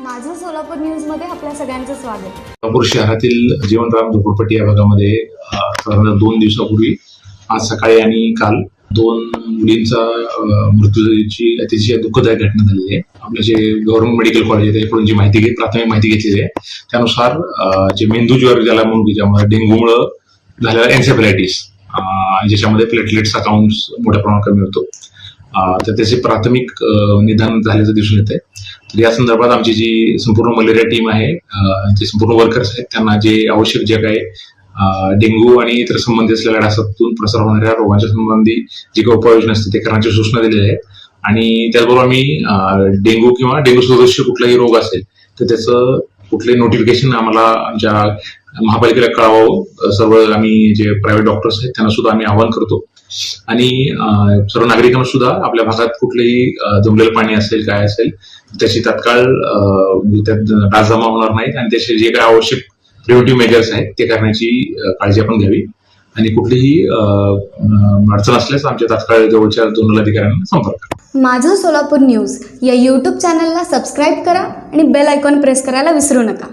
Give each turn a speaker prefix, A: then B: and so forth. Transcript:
A: माझं सोलापूर न्यूजमध्ये आपल्या सगळ्यांचं स्वागत.
B: सोलापूर शहरातील जीवनराम झोपडपट्टी या भागामध्ये साधारण दोन दिवसापूर्वी आज सकाळी आणि काल दोन मुलींचा मृत्यूची अतिशय दुःखदायक घटना झालेली आहे. आपलं जे गव्हर्नमेंट मेडिकल कॉलेज आहे त्याकडून जी माहिती घेत प्राथमिक माहिती घेतलेली आहे त्यानुसार जे मेंदू ज्वर ज्याला म्हणून ज्यामुळे डेंग्यूमुळं झालेला एन्सेफलायटिस ज्याच्यामध्ये प्लेटलेट्स अकाउंट मोठ्या प्रमाणात कमी होतो. तर त्याचे प्राथमिक निदान झाल्याचं दिसून येत आहे तर या संदर्भात आमची जी संपूर्ण मलेरिया टीम आहे जे संपूर्ण वर्कर्स आहेत त्यांना जे आवश्यक जे काही डेंग्यू आणि इतर संबंधित असलेल्या डासातून प्रसार होणाऱ्या रोगांच्या संबंधी जी काही उपाययोजना असते ते करण्याची सूचना दिलेल्या आहेत आणि त्याचबरोबर आम्ही डेंग्यू किंवा डेंग्यू सदृश्य कुठलाही रोग असेल तर त्याचं कुठलंही नोटिफिकेशन आम्हाला आमच्या महापालिकेला कळावं सर्व आम्ही जे प्रायव्हेट डॉक्टर्स आहेत त्यांना सुद्धा आम्ही आवाहन करतो. आणि सर्व नागरिकांना सुद्धा आपल्या भागात कुठलेही जमलेलं पाणी असेल काय असेल त्याची तत्काळ म्हणजे त्यात डास जमा होणार नाहीत आणि त्याचे जे काही आवश्यक प्रिव्हेटिव्ह मेजर्स आहेत ते करण्याची काळजी आपण घ्यावी आणि कुठलीही अडचण असल्यास आमच्या तात्काळ जवळच्या दोन अधिकाऱ्यांना संपर्क करा.
A: माझं सोलापूर न्यूज या यूट्यूब चॅनलला सबस्क्राईब करा आणि बेल आयकॉन प्रेस करायला विसरू नका